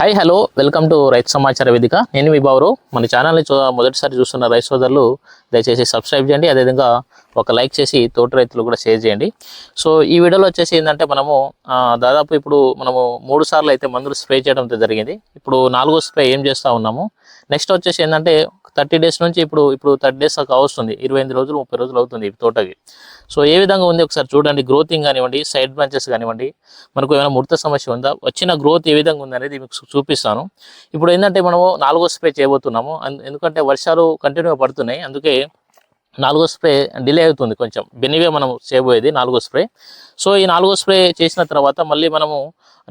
Hi hello welcome to రైతు సమాచార వేదిక నేను మీ బాబు మన ఛానల్ని చూ మొదటిసారి చూస్తున్న రైతు సోదరులు దయచేసి సబ్స్క్రైబ్ చేయండి. అదేవిధంగా ఒక లైక్ చేసి తోటి రైతులు కూడా షేర్ చేయండి. సో ఈ వీడియోలో వచ్చేసి ఏంటంటే మనము దాదాపు ఇప్పుడు మనము మూడు సార్లు అయితే మందులు స్ప్రే చేయడం జరిగింది. ఇప్పుడు నాలుగో స్ప్రే ఏం చేస్తూ ఉన్నాము? నెక్స్ట్ వచ్చేసి ఏంటంటే థర్టీ డేస్ నుంచి ఇప్పుడు ఇప్పుడు థర్టీ డేస్ దాకా వస్తుంది. ఇరవై ఎనిమిది రోజులు ముప్పై రోజులు అవుతుంది ఈ తోటకి. సో ఏ విధంగా ఉంది ఒకసారి చూడండి. గ్రోతింగ్ కానివ్వండి సైడ్ బ్రాంచెస్ కానివ్వండి మనకు ఏమైనా ముడత సమస్య ఉందా? వచ్చిన గ్రోత్ ఏ విధంగా ఉంది అనేది మీకు చూపిస్తాను. ఇప్పుడు ఏంటంటే మనము నాలుగో స్ప్రే చేయబోతున్నాము. ఎందుకంటే వర్షాలు కంటిన్యూగా పడుతున్నాయి. అందుకే నాలుగో స్ప్రే డిలే అవుతుంది కొంచెం. బెనివే మనం చేయబోయేది నాలుగో స్ప్రే. సో ఈ నాలుగో స్ప్రే చేసిన తర్వాత మళ్ళీ మనము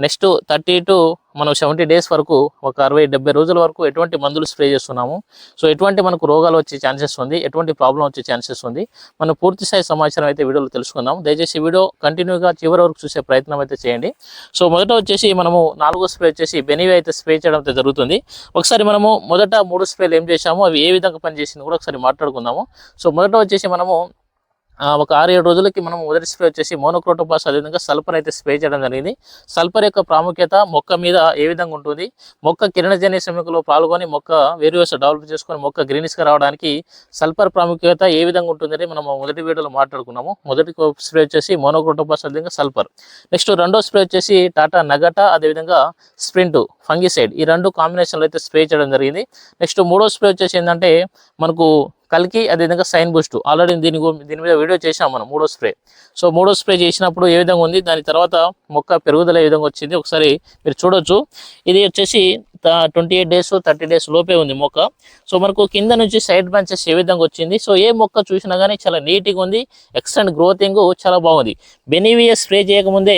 నెక్స్ట్ థర్టీ టు మనం సెవెంటీ డేస్ వరకు ఒక అరవై డెబ్బై రోజుల వరకు ఎటువంటి మందులు స్ప్రే చేస్తున్నాము. సో ఎటువంటి మనకు రోగాలు వచ్చే ఛాన్సెస్ ఉంది ఎటువంటి ప్రాబ్లం వచ్చే ఛాన్సెస్ ఉంది. మనం పూర్తి స్థాయి సమాచారం అయితే వీడియోలో తెలుసుకుందాం. దయచేసి వీడియో కంటిన్యూగా చివరి వరకు చూసే ప్రయత్నం అయితే చేయండి. సో మొదట వచ్చేసి మనము నాలుగో స్ప్రే వచ్చేసి బెనివే అయితే స్ప్రే చేయడం అయితే జరుగుతుంది. ఒకసారి మనము మొదట మూడు స్ప్రేలు ఏం చేశాము అవి ఏ విధంగా పనిచేసింది కూడా ఒకసారి మాట్లాడుకుందాము. సో మొదట వచ్చేసి మనము ఒక ఆరు ఏడు రోజులకి మనం మొదటి స్ప్రే వచ్చేసి మోనోక్రోటోపాస్ అదేవిధంగా సల్ఫర్ అయితే స్ప్రే చేయడం జరిగింది. సల్ఫర్ యొక్క ప్రాముఖ్యత మొక్క మీద ఏ విధంగా ఉంటుంది? మొక్క కిరణజన్య శ్రమికలో పాల్గొని మొక్క వేరియస్ డెవలప్ చేసుకొని మొక్క గ్రీనిష్గా రావడానికి సల్ఫర్ ప్రాముఖ్యత ఏ విధంగా ఉంటుందని మనం మొదటి వీడియోలో మాట్లాడుకున్నాము. మొదటి స్ప్రే వచ్చేసి మోనోక్రోటోపాస్ అదేవిధంగా సల్ఫర్. నెక్స్ట్ రెండో స్ప్రే వచ్చేసి టాటా నగట అదేవిధంగా స్ప్రింట్ ఫంగిసైడ్ ఈ రెండు కాంబినేషన్లో అయితే స్ప్రే చేయడం జరిగింది. నెక్స్ట్ మూడో స్ప్రే వచ్చేసి ఏంటంటే మనకు కలికి అదేవిధంగా సైన్ బూస్ట్. ఆల్రెడీ దీని దీని మీద వీడియో చేసాం మనం మూడో స్ప్రే. సో మూడో స్ప్రే చేసినప్పుడు ఏ విధంగా ఉంది? దాని తర్వాత మొక్క పెరుగుదల ఏ విధంగా వచ్చింది? ఒకసారి మీరు చూడొచ్చు. ఇది వచ్చేసి twenty eight days thirty days లోపే ఉంది మొక్క. సో మనకు కింద నుంచి సైడ్ బ్రాంచెస్ ఏ విధంగా వచ్చింది? సో ఏ మొక్క చూసినా కానీ చాలా నీట్గా ఉంది. ఎక్స్టెంట్ గ్రోతింగ్ చాలా బాగుంది. బెనివియా స్ప్రే చేయకముందే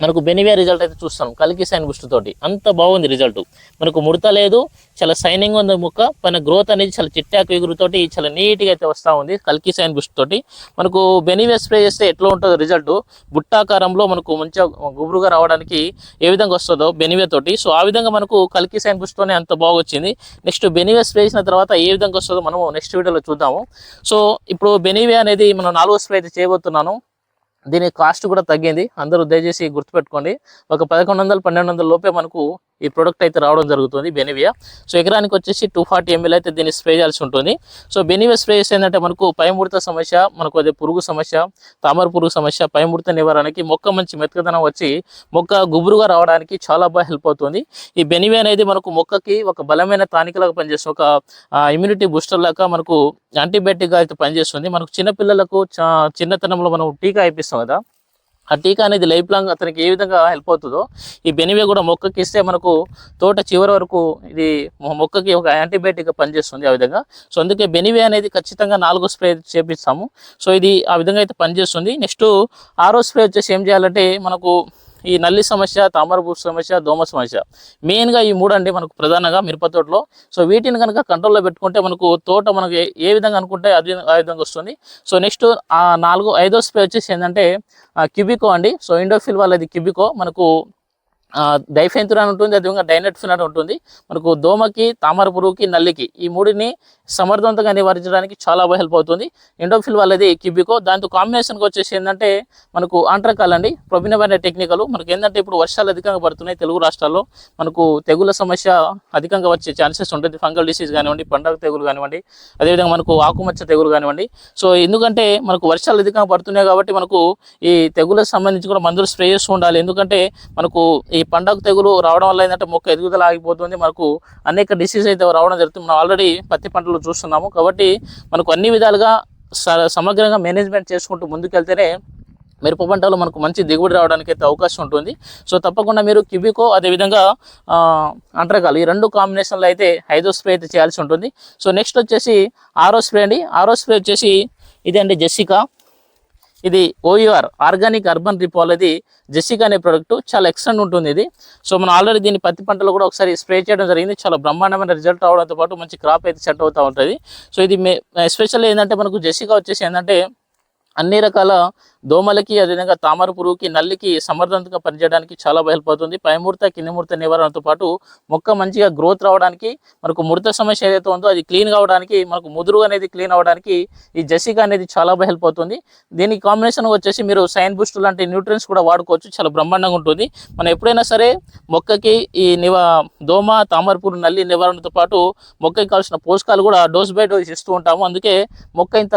మనకు బెనివియా రిజల్ట్ అయితే చూస్తాం కలికి సైన్ బుస్ట్ తోటి. అంత బాగుంది రిజల్ట్ మనకు ముడత లేదు చాలా సైనింగ్ ఉంది ముక్క మన గ్రోత్ అనేది చాలా చిట్టాకు ఎగురుతోటి చాలా నీట్గా అయితే వస్తూ ఉంది కలికి సైన్ బుస్ట్ తోటి. మనకు బెనివియా స్ప్రే చేస్తే ఎట్లా ఉంటుందో రిజల్ట్ బుట్టాకారంలో మనకు మంచిగా గుబురుగా రావడానికి ఏ విధంగా వస్తుందో బెనివియా తోటి. సో ఆ విధంగా మనకు కల్కి సైన్ బుస్ట్తోనే అంత బాగా వచ్చింది. నెక్స్ట్ బెనివియా స్ప్రే చేసిన తర్వాత ఏ విధంగా వస్తుందో మనము నెక్స్ట్ వీడియోలో చూద్దాము. సో ఇప్పుడు బెనివియా అనేది మనం నాలుగో స్ప్రే అయితే చేయబోతున్నాను. దీని కాస్ట్ కూడా తగ్గింది. అందరూ దయచేసి గుర్తుపెట్టుకోండి. ఒక పదకొండు వందలు పన్నెండు వందల లోపే మనకు ఈ ప్రోడక్ట్ అయితే రావడం జరుగుతుంది బెనివియా సో ఎకరానికి వచ్చేసి టూ ఫార్టీ ఎంఎల్ అయితే దీన్ని స్ప్రే చేయాల్సి ఉంటుంది. సో బెనివియా స్ప్రే చేస్తే ఏంటంటే మనకు పైముడత సమస్య మనకు అదే పురుగు సమస్య తామర పురుగు సమస్య పైముడత నివారణకి మొక్క మంచి మెత్తదనం వచ్చి మొక్క గుబురుగా రావడానికి చాలా బాగా హెల్ప్ అవుతుంది. ఈ బెనివియా అనేది మనకు మొక్కకి ఒక బలమైన తానికలాగా పనిచేస్తుంది. ఒక ఇమ్యూనిటీ బూస్టర్ లాగా మనకు యాంటీబయాటిక్గా అయితే పనిచేస్తుంది. మనకు చిన్నపిల్లలకు చా- చిన్నతనంలో మనం టీకా అయిపిస్తాం కదా. ఆ టీకా అనేది లైఫ్ లాంగ్ అతనికి ఏ విధంగా హెల్ప్ అవుతుందో ఈ బెనివే కూడా మొక్కకి ఇస్తే మనకు తోట చివరి వరకు ఇది మొక్కకి ఒక యాంటీబయాటిక్గా పనిచేస్తుంది ఆ విధంగా. సో అందుకే బెనివే అనేది ఖచ్చితంగా నాలుగో స్ప్రే చేపిస్తాము. సో ఇది ఆ విధంగా అయితే పనిచేస్తుంది. నెక్స్ట్ ఆరో స్ప్రే వచ్చేసి ఏం చేయాలంటే మనకు ఈ నల్లి సమస్య తామరపు సమస్య దోమ సమస్య. మెయిన్గా ఈ మూడు అండి మనకు ప్రధానంగా మిరప తోటలో. సో వీటిని కనుక కంట్రోల్లో పెట్టుకుంటే మనకు తోట మనకు ఏ- ఏ విధంగా అనుకుంటే అది ఆ విధంగా వస్తుంది. సో నెక్స్ట్ ఆ నాలుగు ఐదో స్ప్రే వచ్చేసి ఏంటంటే క్యూబికో అండి. సో ఇండోఫిల్ వాళ్ళది క్యూబికో. మనకు డైఫెంతుర్ అని ఉంటుంది అదేవిధంగా డైనెట్ఫిన్ అని ఉంటుంది. మనకు దోమకి తామర పురుగుకి నల్లికి ఈ మూడిని సమర్థవంతంగా నివారించడానికి చాలా బాగా హెల్ప్ అవుతుంది. ఇండోఫిల్ వాళ్ళది కిబికో దాంతో కాంబినేషన్కి వచ్చేసి ఏంటంటే మనకు ఆంట్రకాల్ అండి. ప్రొబినమ్ టెక్నికలు టెక్నికల్ మనకు ఏంటంటే ఇప్పుడు వర్షాలు అధికంగా పడుతున్నాయి తెలుగు రాష్ట్రాల్లో. మనకు తెగుల సమస్య అధికంగా వచ్చే ఛాన్సెస్ ఉంటుంది. ఫంగల్ డిసీజ్ కానివ్వండి పండగ తెగులు కానివ్వండి అదేవిధంగా మనకు ఆకుమచ్చ తెగులు కానివ్వండి. సో ఎందుకంటే మనకు వర్షాలు అధికంగా పడుతున్నాయి కాబట్టి మనకు ఈ తెగులకు సంబంధించి కూడా మందులు స్ప్రే చేస్తూ ఉండాలి. ఎందుకంటే మనకు ఈ పండగ తెగులు రావడం వల్ల ఏంటంటే మొక్క ఎదుగుదల ఆగిపోతుంది. మనకు అనేక డిసీజ్ అయితే రావడం జరుగుతుంది. మనం ఆల్రెడీ పత్తి పంటలు చూస్తున్నాము. కాబట్టి మనకు అన్ని విధాలుగా స- సమగ్రంగా మేనేజ్మెంట్ చేసుకుంటూ ముందుకెళ్తేనే మిరప పంటలో మనకు మంచి దిగుబడి రావడానికి అయితే అవకాశం ఉంటుంది. సో తప్పకుండా మీరు కివికో అదేవిధంగా అంటరకాలు ఈ రెండు కాంబినేషన్లో అయితే ఐదో స్ప్రే అయితే చేయాల్సి ఉంటుంది. సో నెక్స్ట్ వచ్చేసి ఆరో స్ప్రే అండి. ఆరో స్ప్రే వచ్చేసి ఇదే అండి జెసికా ఇది ఓయూఆర్ ఆర్గానిక్ అర్బన్ రిపోల్ అది జెసికా అనే ప్రోడక్ట్ చాలా ఎక్సలెంట్ ఉంటుంది ఇది. సో మనం ఆల్రెడీ దీన్ని పత్తి పంటలో కూడా ఒకసారి స్ప్రే చేయడం జరిగింది. చాలా బ్రహ్మాండమైన రిజల్ట్ రావడంతో పాటు మంచి క్రాప్ అయితే సెట్ అవుతూ ఉంటుంది. సో ఇది ఎస్పెషల్లీ ఏంటంటే మనకు జెసికా వచ్చేసి ఏంటంటే అన్ని రకాల దోమలకి అదేవిధంగా తామర పురుగుకి నల్లికి సమర్థవంతంగా పనిచేయడానికి చాలా హెల్ప్ అవుతుంది పై ముడత కింది ముడత నివారణతో పాటు మొక్క మంచిగా గ్రోత్ రావడానికి మనకు ముడత సమస్య ఏదైతే ఉందో అది క్లీన్ కావడానికి మనకు ముదురు అనేది క్లీన్ అవ్వడానికి ఈ జెసికా అనేది చాలా హెల్ప్ అవుతుంది దీని కాంబినేషన్ వచ్చేసి మీరు సైన్ బూస్ట్ లాంటి న్యూట్రియన్స్ కూడా వాడుకోవచ్చు. చాలా బ్రహ్మాండంగా ఉంటుంది. మనం ఎప్పుడైనా సరే మొక్కకి ఈ నివా దోమ తామరపూరు నల్లి నివారణతో పాటు మొక్కకి కావాల్సిన పోషకాలు కూడా డోస్ బై డోస్ ఇస్తూ ఉంటాము. అందుకే మొక్క ఇంత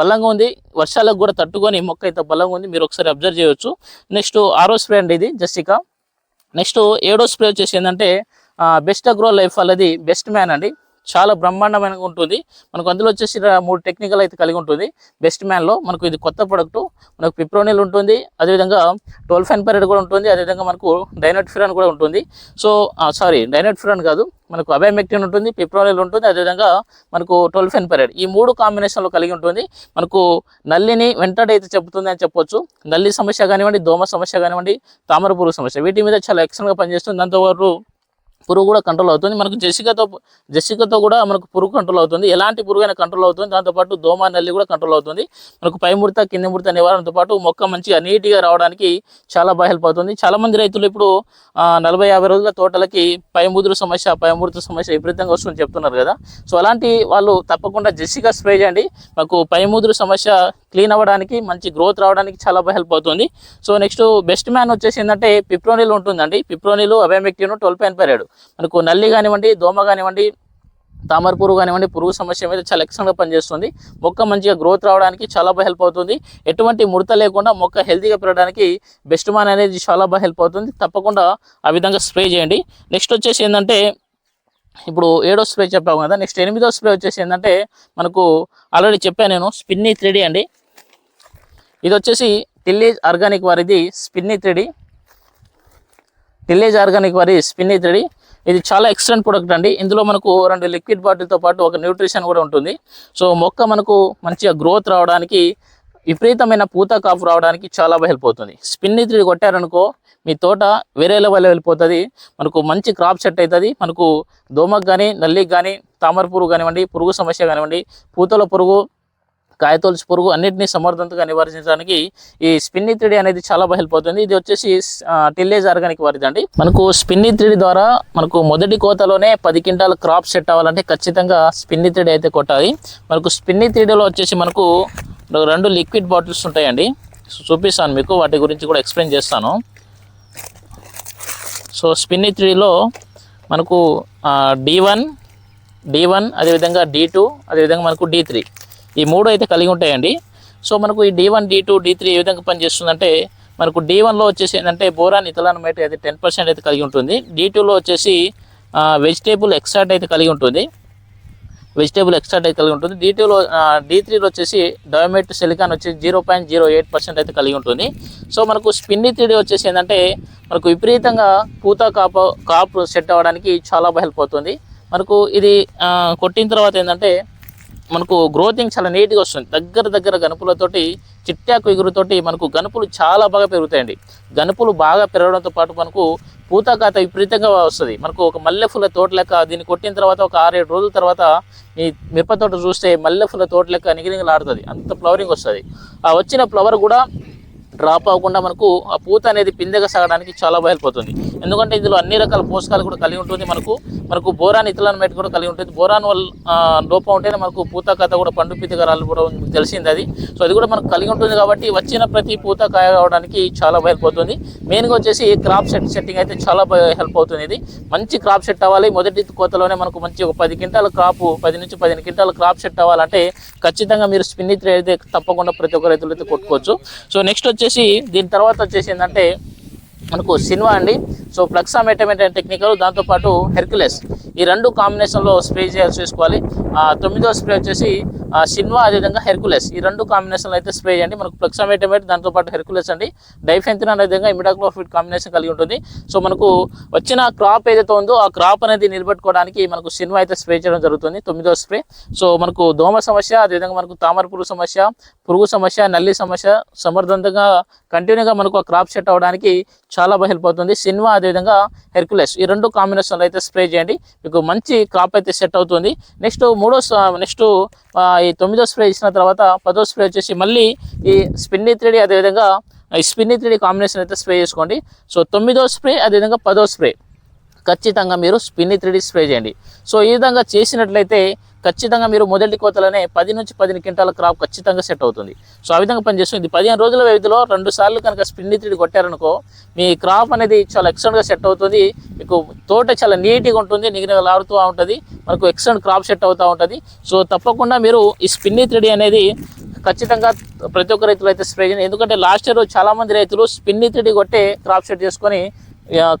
బలంగా ఉంది. వర్షాలకు కూడా తట్టుకొని మొక్క ఎంత బలంగా ఉంది మీరు ఒకసారి అబ్జర్వ్ చేయవచ్చు. నెక్స్ట్ ఆరో స్ప్రే అండి ఇది జస్టికా. నెక్స్ట్ ఏడో స్ప్రే వచ్చేసి ఏంటంటే బెస్ట్ అగ్రో లైఫ్ అనేది బెస్ట్ మ్యాన్ అండి. చాలా బ్రహ్మాండమైన ఉంటుంది. మనకు అందులో వచ్చేసి మూడు టెక్నికల్ అయితే కలిగి ఉంటుంది. బెస్ట్ మ్యాన్లో మనకు ఇది కొత్త ప్రొడక్ట్ మనకు పిప్రోనిల్ ఉంటుంది. అదేవిధంగా ట్వెల్వ్ పెరడ్ కూడా ఉంటుంది. అదేవిధంగా మనకు డైనట్ ఫిరాన్ కూడా ఉంటుంది. సో సారీ డైనట్ ఫిరాన్ కాదు మనకు అబైమెక్టిన్ ఉంటుంది పిప్రోనిల్ ఉంటుంది. అదేవిధంగా మనకు ట్వెల్వ్ ఫైన్ ఈ మూడు కాంబినేషన్లో కలిగి ఉంటుంది. మనకు నల్లిని వెంటనే అయితే చెబుతుంది అని చెప్పొచ్చు. నల్లి సమస్య కానివ్వండి దోమ సమస్య కానివ్వండి తామర సమస్య. వీటి మీద చాలా ఎక్సలెంట్గా పనిచేస్తుంది. దాంతోపాటు పురుగు కూడా కంట్రోల్ అవుతుంది. మనకు జెసికాతో జెసికతో కూడా మనకు పురుగు కంట్రోల్ అవుతుంది. ఎలాంటి పురుగు అయినా కంట్రోల్ అవుతుంది దాంతోపాటు దోమ నల్లి కూడా కంట్రోల్ అవుతుంది. మనకు పై ముడత కింది ముడత నివారణతో పాటు మొక్క మంచిగా నీట్గా రావడానికి చాలా బాగా హెల్ప్ అవుతుంది. చాలామంది రైతులు ఇప్పుడు నలభై యాభై రోజుల తోటలకి పై ముదురు సమస్య పై ముడత సమస్య విపరీతంగా వస్తుందని చెప్తున్నారు కదా. సో అలాంటి వాళ్ళు తప్పకుండా జెసికా స్ప్రే చేయండి. మాకు పై ముదురు సమస్య క్లీన్ అవ్వడానికి మంచి గ్రోత్ రావడానికి చాలా బాగా హెల్ప్ అవుతుంది. సో నెక్స్ట్ బెస్ట్ మ్యాన్ వచ్చేసి ఏంటంటే పిప్రోనిల్ ఉంటుందండి. పిప్రోనిల్ అబెమెక్టిన్ ట్వెల్వ్ పాయింట్ పెరాడు మనకు నల్లి కానివ్వండి దోమ కానివ్వండి తామర పురుగు కానివ్వండి పురుగు సమస్య మీద చాలా ఎక్సలెంట్గా పనిచేస్తుంది. మొక్క మంచిగా గ్రోత్ రావడానికి చాలా బాగా హెల్ప్ అవుతుంది. ఎటువంటి ముడత లేకుండా మొక్క హెల్తీగా పెరగడానికి బెస్ట్ మాన్ అనేది చాలా బాగా హెల్ప్ అవుతుంది. తప్పకుండా ఆ విధంగా స్ప్రే చేయండి. నెక్స్ట్ వచ్చేసి ఏంటంటే ఇప్పుడు ఏడో స్ప్రే చెప్పాము కదా నెక్స్ట్ ఎనిమిదో స్ప్రే వచ్చేసి ఏంటంటే మనకు ఆల్రెడీ చెప్పాను నేను స్పిన్నీ త్రీడీ అండి. ఇది వచ్చేసి టిల్లేజ్ ఆర్గానిక్ వారిది Spinny three D tillage organic వారి స్పిన్నీ త్రీడీ ఇది చాలా ఎక్సలెంట్ ప్రొడక్ట్ అండి. ఇందులో మనకు రెండు లిక్విడ్ బాటిల్తో పాటు ఒక న్యూట్రిషన్ కూడా ఉంటుంది. సో మొక్క మనకు మంచిగా గ్రోత్ రావడానికి విపరీతమైన పూత కాపు రావడానికి చాలా బాగా హెల్ప్ అవుతుంది స్పిన్ని త్రీడీ కొట్టారనుకో మీ తోట వేరే లెవెల్ వెళ్ళిపోతుంది. మనకు మంచి క్రాప్ సెట్ అవుతుంది మనకు దోమకు కానీ నల్లికి కానీ తామర పురుగు కానివ్వండి పురుగు సమస్య కానివ్వండి పూతల పురుగు గాయతోల్చి పురుగు అన్నింటినీ సమర్థవంతంగా నివారించడానికి ఈ స్పిన్ని త్రీడీ అనేది చాలా బాగా హెల్ప్ అవుతుంది ఇది వచ్చేసి టిల్లేజ్ ఆర్గానిక్ వారిది అండి మనకు స్పిన్ని త్రీడీ ద్వారా మనకు మొదటి కోతలోనే పది క్వింటాల క్రాప్ సెట్ అవ్వాలంటే ఖచ్చితంగా స్పిన్ని త్రీడీ అయితే కొట్టాలి. మనకు స్పిన్ని త్రీడీలో వచ్చేసి మనకు రెండు లిక్విడ్ బాటిల్స్ ఉంటాయండి. సో చూపిస్తాను మీకు వాటి గురించి కూడా ఎక్స్ప్లెయిన్ చేస్తాను. సో స్పిన్ని త్రీలో మనకు డి వన్ డి వన్ అదేవిధంగా డి టూ అదేవిధంగా మనకు డి త్రీ. ఈ మూడు అయితే కలిగి ఉంటాయండి. సో మనకు ఈ D one D two D three ఏ విధంగా పనిచేస్తుందంటే మనకు డి వన్లో వచ్చేసి ఏంటంటే బోరాన్ ఇథలాన్ మైట్ అయితే టెన్ పర్సెంట్ అయితే కలిగి ఉంటుంది. డి టూలో వచ్చేసి వెజిటేబుల్ ఎక్స్ట్రాట్ అయితే కలిగి ఉంటుంది. వెజిటేబుల్ ఎక్స్ట్రాట్ అయితే కలిగి ఉంటుంది. డి టూలో డి త్రీలో వచ్చేసి డయోమేట్ సిలికాన్ వచ్చేసి zero point zero eight percent అయితే కలిగి ఉంటుంది. సో మనకు స్పిన్ని త్రీడీ వచ్చేసి ఏంటంటే మనకు విపరీతంగా పూత కాపు కాపు సెట్ అవ్వడానికి చాలా బాగా హెల్ప్ అవుతుంది. మనకు ఇది కొట్టిన తర్వాత ఏంటంటే మనకు గ్రోతింగ్ చాలా నీట్గా వస్తుంది. దగ్గర దగ్గర గనుపులతోటి చిట్టాకు ఎగురుతోటి మనకు గనుపులు చాలా బాగా పెరుగుతాయండి. గనుపులు బాగా పెరగడంతో పాటు మనకు పూతకాత విపరీతంగా వస్తుంది. మనకు ఒక మల్లెపూల తోట లెక్క దీన్ని కొట్టిన తర్వాత ఒక ఆరేడు రోజుల తర్వాత ఈ మిరప తోట చూస్తే మల్లెపూల తోట లెక్క నిగినిగలాడుతుంది అంత ఫ్లవరింగ్ వస్తుంది. ఆ వచ్చిన ఫ్లవర్ కూడా డ్రాప్ అవ్వకుండా మనకు ఆ పూత అనేది పిందెగా సాగడానికి చాలా బయలుపోతుంది ఎందుకంటే ఇందులో అన్ని రకాల పోషకాలు కూడా కలిగి ఉంటుంది మనకు. మనకు బోరాన్ ఇతలాన్ మెట్ కూడా కలిగి ఉంటుంది. బోరాన్ వల్ల లోపం ఉంటేనే మనకు పూత కథ కూడా పండు పితిగా కూడా తెలిసింది అది. సో అది కూడా మనకు కలిగి ఉంటుంది కాబట్టి వచ్చిన ప్రతి పూత కాయ కావడానికి చాలా బయలుపోతుంది మెయిన్గా వచ్చేసి క్రాప్ సెట్ సెట్టింగ్ అయితే చాలా బాగా హెల్ప్ అవుతుంది ఇది. మంచి క్రాప్ సెట్ అవ్వాలి. మొదటి కోతలోనే మనకు మంచి ఒక పది క్వింటాల క్రాప్ పది నుంచి పదిహేను క్వింటాల క్రాప్ సెట్ అవ్వాలంటే ఖచ్చితంగా మీరు స్పిన్నిత్ర అయితే తప్పకుండా ప్రతి ఒక్క రైతులు అయితే కొట్టుకోవచ్చు. సో నెక్స్ట్ వచ్చి వచ్చేసి దీని తర్వాత వచ్చేసి ఏంటంటే మనకు సినిమా అండి. సో ఫ్లక్సామెటమెట్ అనే టెక్నికల్ దాంతోపాటు హెర్క్యులెస్. ఈ రెండు కాంబినేషన్లో స్ప్రే చేయాల్సి చేసుకోవాలి తొమ్మిదో స్ప్రే వచ్చేసి సినిమా సిన్వా అదేవిధంగా హెర్కులెస్ ఈ రెండు కాంబినేషన్లో అయితే స్ప్రే చేయండి. మనకు ఫ్లక్సామెటమెట్ దాంతోపాటు హెర్కులెస్ అండి. డైఫెంతిన్ అనే విధంగా ఇమిడాక్లోఫిడ్ కాంబినేషన్ కలిగి ఉంటుంది. సో మనకు వచ్చిన క్రాప్ ఏదైతే ఉందో ఆ క్రాప్ అనేది నిలబెట్టుకోవడానికి మనకు సిన్వా అయితే స్ప్రే చేయడం జరుగుతుంది. తొమ్మిదో స్ప్రే. సో మనకు దోమ సమస్య అదేవిధంగా మనకు తామర పురుగు సమస్య పురుగు సమస్య నల్లి సమస్య సమర్థవంతంగా కంటిన్యూగా మనకు ఆ క్రాప్ సెట్ అవ్వడానికి చాలా బాగా హెల్ప్ అవుతుంది. సిన్వా అదేవిధంగా హెర్కులెస్ ఈ రెండు కాంబినేషన్లో అయితే స్ప్రే చేయండి. మీకు మంచి క్రాప్ అయితే సెట్ అవుతుంది. నెక్స్ట్ మూడో నెక్స్ట్ ఈ తొమ్మిదో స్ప్రే ఇచ్చిన తర్వాత పదో స్ప్రే వచ్చేసి మళ్ళీ ఈ స్పిన్ని త్రీడి అదేవిధంగా ఈ స్పిన్ని త్రీడి కాంబినేషన్ అయితే స్ప్రే చేసుకోండి. సో తొమ్మిదో స్ప్రే అదేవిధంగా పదో స్ప్రే ఖచ్చితంగా మీరు స్పిన్ని త్రీడి స్ప్రే చేయండి. సో ఈ విధంగా చేసినట్లయితే ఖచ్చితంగా మీరు మొదటి కోతలోనే పది నుంచి పదిహేను క్వింటాల క్రాప్ ఖచ్చితంగా సెట్ అవుతుంది. సో ఆ విధంగా పనిచేస్తుంది పదిహేను రోజుల వ్యవధిలో రెండు సార్లు కనుక స్పిన్ని త్రీడి కొట్టారనుకో మీ క్రాప్ అనేది చాలా ఎక్సలెంట్గా సెట్ అవుతుంది. మీకు తోట చాలా నీట్గా ఉంటుంది. నిగనగలాడుతూ ఉంటుంది. మనకు ఎక్సలెంట్ క్రాప్ సెట్ అవుతూ ఉంటుంది. సో తప్పకుండా మీరు ఈ స్పిన్ని త్రీడి అనేది ఖచ్చితంగా ప్రతి ఒక్క రైతులు అయితే స్ప్రే చేయండి. ఎందుకంటే లాస్ట్ ఇయర్ చాలామంది రైతులు స్పిన్ని త్రీడి కొట్టే క్రాప్ సెట్ చేసుకొని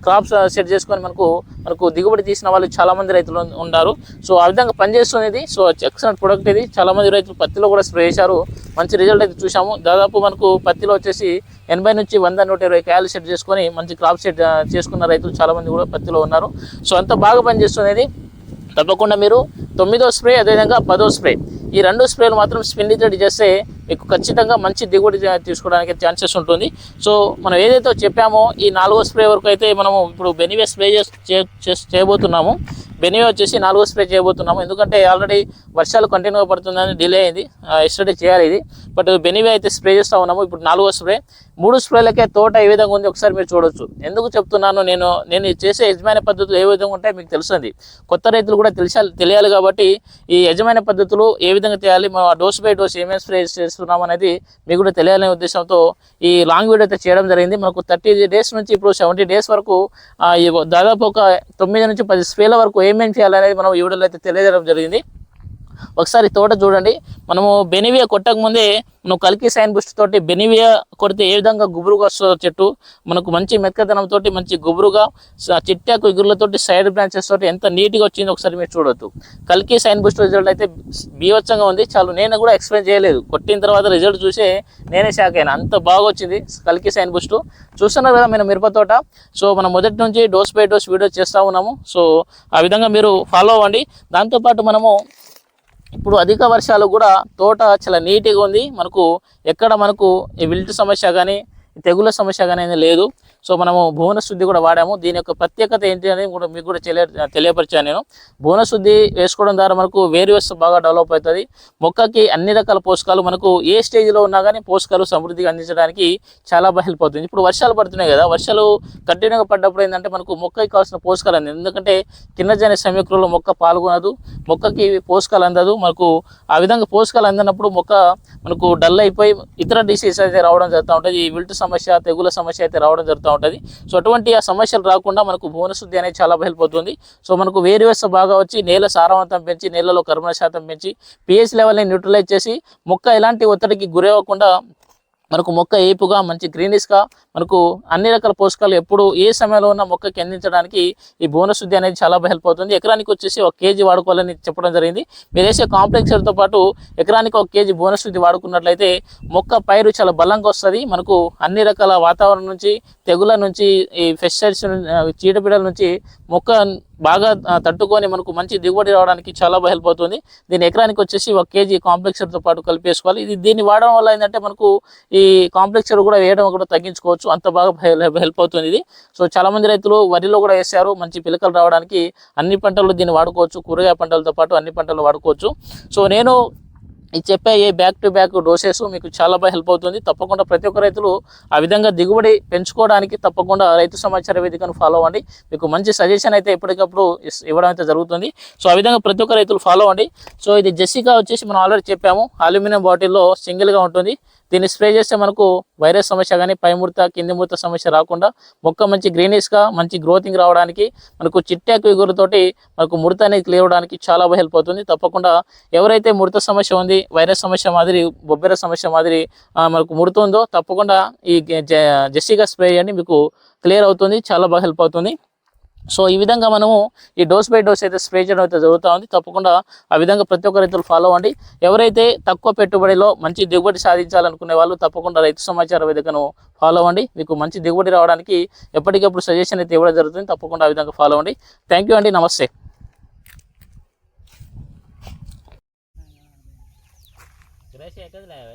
క్రాప్స్ సెట్ చేసుకొని మనకు మనకు దిగుబడి తీసిన వాళ్ళు చాలామంది రైతులు ఉన్నారు. సో ఆ విధంగా పనిచేస్తున్నది సో ఎక్సలెంట్ ప్రొడక్ట్ ఇది. చాలామంది రైతులు పత్తిలో కూడా స్ప్రే చేశారు. మంచి రిజల్ట్ అయితే చూసాము దాదాపు మనకు పత్తిలో వచ్చేసి ఎనభై నుంచి వంద నూట ఇరవై కాయలు సెట్ చేసుకొని మంచి క్రాప్ సెట్ చేసుకున్న రైతులు చాలామంది కూడా పత్తిలో ఉన్నారు. సో అంత బాగా పనిచేస్తున్నది. తప్పకుండా మీరు తొమ్మిదో స్ప్రే అదేవిధంగా పదో స్ప్రే. ఈ రెండు స్ప్రేలు మాత్రం స్పిన్ని చేస్తే మీకు ఖచ్చితంగా మంచి దిగుబడి తీసుకోవడానికి ఛాన్సెస్ ఉంటుంది. సో మనం ఏదైతే చెప్పామో ఈ నాలుగో స్ప్రే వరకు అయితే మనము ఇప్పుడు బెనివే స్ప్రే చేస్- చే- చేయబోతున్నాము. బెనివే వచ్చేసి నాలుగో స్ప్రే చేయబోతున్నాము. ఎందుకంటే ఆల్రెడీ వర్షాలు కంటిన్యూగా పడుతుందని డిలే అయింది. ఎస్టర్డే చేయాలి ఇది. బట్ బెనివే అయితే స్ప్రే చేస్తూ ఉన్నాము. ఇప్పుడు నాలుగో స్ప్రే. మూడు స్ప్రేలకే తోట ఏ విధంగా ఉంది ఒకసారి మీరు చూడొచ్చు. ఎందుకు చెప్తున్నాను నేను నేను చేసే యజమాని పద్ధతులు ఏ విధంగా ఉంటాయి మీకు తెలుస్తుంది. కొత్త రైతులు కూడా తెలిసాలి తెలియాలి కాబట్టి ఈ యజమాని పద్ధతులు ఏ విధంగా చేయాలి మనం ఆ డోస్ బై డోస్ ఏమేమి స్ప్రే చేస్తున్నాం అనేది మీకు కూడా తెలియాలనే ఉద్దేశంతో ఈ లాంగ్ వీడియో అయితే చేయడం జరిగింది. మనకు థర్టీ డేస్ నుంచి ఇప్పుడు సెవెంటీ డేస్ వరకు దాదాపు ఒక తొమ్మిది నుంచి పది స్ప్రేల వరకు ఏమేమి చేయాలనేది మనం ఈ వీడియోలో అయితే తెలియజేయడం జరిగింది. ఒకసారి తోట చూడండి. మనము బెనివియా కొట్టక ముందే మనం కల్కి సైన్ బుస్ట్ తోటి బెనివియా కొడితే ఏ విధంగా గుబురుగా వస్తుందో చెట్టు. మనకు మంచి మెత్తదనంతోటి మంచి గుబురుగా స- చిట్టాకు ఎగురులతోటి సైడ్ బ్రాంచెస్ తోటి ఎంత నీట్గా వచ్చిందో ఒకసారి మీరు చూడొచ్చు కల్కి సైన్ బుస్ట్ రిజల్ట్ అయితే బీవచ్చంగా ఉంది. చాలు నేను కూడా ఎక్స్ప్లెయిన్ చేయలేదు. కొట్టిన తర్వాత రిజల్ట్ చూసే నేనే షాక్ అయినా. అంత బాగా వచ్చింది కల్కి సైన్ బుస్ట్. చూస్తున్నారు కదా మీరు మిరప తోట. సో మనం మొదటి నుంచి డోస్ బై డోస్ వీడియో చేస్తూ ఉన్నాము. సో ఆ విధంగా మీరు ఫాలో అవ్వండి. దాంతోపాటు మనము ఇప్పుడు అధిక వర్షాలు కూడా తోట చాలా నీట్గా ఉంది. మనకు ఎక్కడ మనకు ఈ విల్ట్ సమస్య కానీ తెగుల సమస్య కానీ అనేది లేదు. సో మనము భువన శుద్ధి కూడా వాడాము. దీని యొక్క ప్రత్యేకత ఏంటి అనేది కూడా మీకు కూడా తెలియ తెలియపరిచాను నేను. భువన శుద్ధి వేసుకోవడం ద్వారా మనకు వేరియస్ బాగా డెవలప్ అవుతుంది. మొక్కకి అన్ని రకాల పోషకాలు మనకు ఏ స్టేజ్లో ఉన్నా కానీ పోషకాలు సమృద్ధిగా అందించడానికి చాలా బాగా హెల్ప్ అవుతుంది ఇప్పుడు వర్షాలు పడుతున్నాయి కదా వర్షాలు కంటిన్యూగా పడ్డప్పుడు ఏంటంటే మనకు మొక్కకి కావాల్సిన పోషకాలు అంది ఎందుకంటే కిన్నజాని సమీకరణలో మొక్క పాల్గొనదు. మొక్కకి పోషకాలు అందదు. మనకు ఆ విధంగా పోషకాలు అందినప్పుడు మొక్క మనకు డల్ అయిపోయి ఇతర డిసీజ్ అయితే రావడం జరుగుతూ ఉంటుంది. ఈ విల్ట్ సమస్య తెగుల సమస్య అయితే రావడం జరుగుతూ ఉంటుంది. సో అటువంటి ఆ సమస్యలు రాకుండా మనకు భువన శుద్ధి అనేది చాలా హెల్ప్ అవుతుంది సో మనకు వేరు వ్యవస్థ బాగా వచ్చి నేల సారవంతం పెంచి నేలలో కర్బన శాతం పెంచి పిహెచ్ లెవెల్ని న్యూట్రలైజ్ చేసి మొక్క ఎలాంటి ఒత్తిడికి గురవ్వకుండా మనకు మొక్క ఏపుగా మంచి గ్రీనిష్గా మనకు అన్ని రకాల పోషకాలు ఎప్పుడు ఏ సమయంలో ఉన్న మొక్కకి అందించడానికి ఈ బోనస్ శుద్ధి అనేది చాలా హెల్ప్ అవుతుంది. ఎకరానికి వచ్చేసి ఒక కేజీ వాడుకోవాలని చెప్పడం జరిగింది. మీరు వేసే కాంప్లెక్సర్తో పాటు ఎకరానికి ఒక కేజీ బోనస్ శుద్ధి వాడుకున్నట్లయితే మొక్క పైరు చాలా బలంగా వస్తుంది. మనకు అన్ని రకాల వాతావరణం నుంచి తెగుల నుంచి ఈ పెస్టిసైడ్స్ చీడపీడల నుంచి మొక్క బాగా తట్టుకొని మనకు మంచి దిగుబడి రావడానికి చాలా బాగా హెల్ప్ అవుతుంది. దీని ఎకరానికి వచ్చేసి ఒక కేజీ కాంప్లెక్సర్తో పాటు కలిపేసుకోవాలి. ఇది దీన్ని వాడడం వల్ల ఏంటంటే మనకు ఈ కాంప్లెక్సర్ కూడా వేయడం కూడా తగ్గించుకోవచ్చు. అంత బాగా హెల్ప్ అవుతుంది ఇది. సో చాలామంది రైతులు వరిలో కూడా వేసారు మంచి పిలకలు రావడానికి అన్ని పంటలు దీన్ని వాడుకోవచ్చు. కూరగాయ పంటలతో పాటు అన్ని పంటలు వాడుకోవచ్చు. సో నేను ఇది చెప్పే a back to back doses మీకు చాలా బాగా హెల్ప్ అవుతుంది. తప్పకుండా ప్రతి ఒక్క రైతులు ఆ విధంగా దిగుబడి పెంచుకోవడానికి తప్పకుండా రైతు సమాచార వేదికను ఫాలో అవ్వండి. మీకు మంచి సజెషన్ అయితే ఎప్పటికప్పుడు ఇవ్వడం అయితే జరుగుతుంది. సో ఆ విధంగా ప్రతి ఒక్క రైతులు ఫాలో అవ్వండి. సో ఇది జెసికా వచ్చేసి మనం ఆల్రెడీ చెప్పాము. అల్యూమినియం బాటిల్లో సింగిల్గా ఉంటుంది. దీన్ని స్ప్రే చేస్తే మనకు వైరస్ సమస్య కానీ పై ముడత కింది ముడత సమస్య రాకుండా మొక్క మంచి గ్రీనిష్గా మంచి గ్రోతింగ్ రావడానికి మనకు చిట్టాకు ఎగురుతోటి మనకు ముడత అనేది క్లియర్ అవడానికి చాలా బాగా హెల్ప్ అవుతుంది. తప్పకుండా ఎవరైతే ముడత సమస్య ఉంది వైరస్ సమస్య మాదిరి బొబ్బెర సమస్య మాదిరి మనకు ముడుతుందో తప్పకుండా ఈ జెస్సిగా స్ప్రే చేయండి మీకు క్లియర్ అవుతుంది చాలా బాగా హెల్ప్ అవుతుంది. సో ఈ విధంగా మనము ఈ డోస్ బై డోస్ అయితే స్ప్రే చేయడం అయితే జరుగుతూ ఉంది. తప్పకుండా ఆ విధంగా ప్రతి ఒక్క రైతులు ఫాలో అవ్వండి. ఎవరైతే తక్కువ పెట్టుబడిలో మంచి దిగుబడి సాధించాలనుకునే వాళ్ళు తప్పకుండా రైతు సమాచార వేదికను ఫాలో అవ్వండి. మీకు మంచి దిగుబడి రావడానికి ఎప్పటికప్పుడు సజెషన్ అయితే ఇవ్వడం జరుగుతుంది. తప్పకుండా ఆ విధంగా ఫాలో అవ్వండి. థ్యాంక్ యూ అండి. నమస్తే. แชร์ก็แล้ว